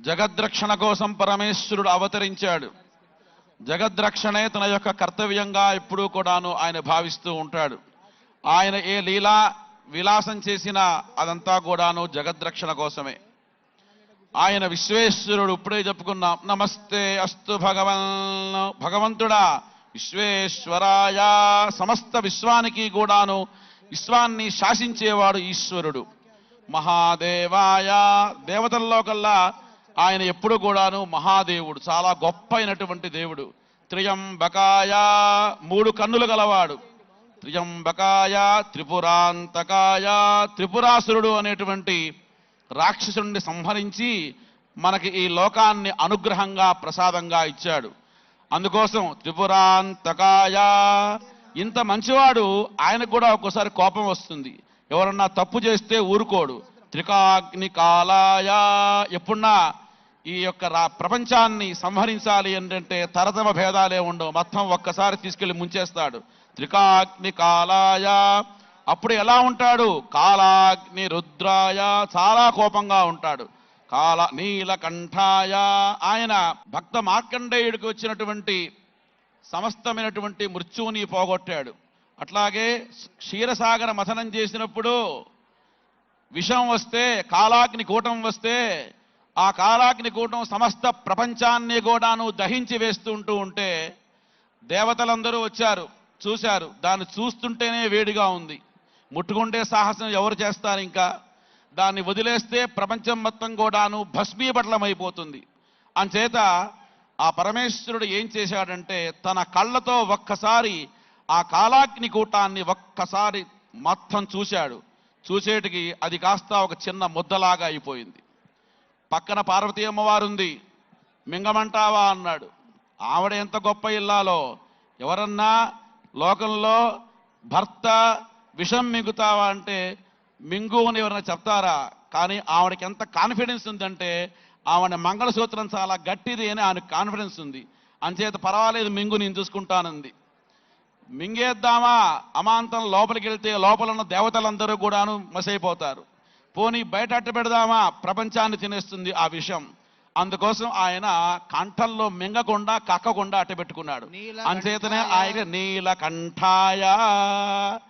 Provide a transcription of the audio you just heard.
జగద్రక్షణ కోసం పరమేశ్వరుడు అవతరించాడు. జగద్రక్షణే తన యొక్క కర్తవ్యంగా ఎప్పుడూ కూడాను ఆయన భావిస్తూ ఉంటాడు. ఆయన ఏ లీలా విలాసం చేసినా అదంతా కూడాను జగద్రక్షణ కోసమే. ఆయన విశ్వేశ్వరుడు ఇప్పుడే చెప్పుకున్నాం. నమస్తే అస్తు భగవన్ భగవంతుడా విశ్వేశ్వరాయ సమస్త విశ్వానికి కూడాను విశ్వాన్ని శాసించేవాడు ఈశ్వరుడు. మహాదేవాయ దేవతల్లో కల్లా ఆయన ఎప్పుడు కూడాను మహాదేవుడు చాలా గొప్ప అయినటువంటి దేవుడు. త్రియంబకాయ మూడు కన్నులు గలవాడు. త్రియంబకాయ త్రిపురాంతకాయ త్రిపురాసురుడు అనేటువంటి రాక్షసుడిని సంహరించి మనకి ఈ లోకాన్ని అనుగ్రహంగా ప్రసాదంగా ఇచ్చాడు. అందుకోసం త్రిపురాంతకాయ ఇంత మంచివాడు ఆయనకు కూడా ఒక్కోసారి కోపం వస్తుంది. ఎవరన్నా తప్పు చేస్తే ఊరుకోడు. త్రికాగ్ని కాలాయ ఎప్పుడన్నా ఈ యొక్క రా ప్రపంచాన్ని సంహరించాలి ఏంటంటే తరతమ భేదాలే ఉండవు. మొత్తం ఒక్కసారి తీసుకెళ్ళి ముంచేస్తాడు. త్రికాగ్ని కాలాయ. అప్పుడు ఎలా ఉంటాడు? కాలాగ్ని రుద్రాయ. చాలా కోపంగా ఉంటాడు. కాల నీలకంఠాయ. ఆయన భక్త మార్కండేయుడికి వచ్చినటువంటి సమస్తమైనటువంటి మృత్యువుని పోగొట్టాడు. అట్లాగే క్షీరసాగర మథనం చేసినప్పుడు విషం వస్తే కాలాగ్ని కూటం వస్తే ఆ కాలాగ్ని కూటం సమస్త ప్రపంచాన్ని కూడాను దహించి వేస్తూ ఉంటూ ఉంటే దేవతలందరూ వచ్చారు చూశారు. దాన్ని చూస్తుంటేనే వేడిగా ఉంది. ముట్టుకుంటే సాహసం ఎవరు చేస్తారు ఇంకా? దాన్ని వదిలేస్తే ప్రపంచం మొత్తం కూడాను భస్మీపట్లమైపోతుంది. అంచేత ఆ పరమేశ్వరుడు ఏం చేశాడంటే తన కళ్ళతో ఒక్కసారి ఆ కాలాగ్ని కూటాన్ని ఒక్కసారి మొత్తం చూశాడు. చూసేటికి అది కాస్త ఒక చిన్న ముద్దలాగా అయిపోయింది. పక్కన పార్వతీ అమ్మవారు ఉంది మింగమంటావా అన్నాడు. ఆవిడ ఎంత గొప్ప ఇల్లాలో. ఎవరన్నా లోకంలో భర్త విషం మింగుతావా అంటే మింగు అని ఎవరైనా చెప్తారా? కానీ ఆవిడకి ఎంత కాన్ఫిడెన్స్ ఉందంటే ఆవిడ మంగళసూత్రం చాలా గట్టిది అని ఆమె కాన్ఫిడెన్స్ ఉంది. అంచేత పర్వాలేదు మింగు నేను చూసుకుంటానంది. మింగేద్దామా? అమాంతం లోపలికి వెళ్తే లోపల ఉన్న దేవతలందరూ కూడాను మసైపోతారు. పోనీ బయట అట్ట పెడదామా? ప్రపంచాన్ని తినేస్తుంది ఆ విషయం అందుకోసం ఆయన కంఠంలో మింగకుండా కక్కకుండా అట్ట పెట్టుకున్నాడు. అంచేతనే ఆయన నీలకంఠాయ.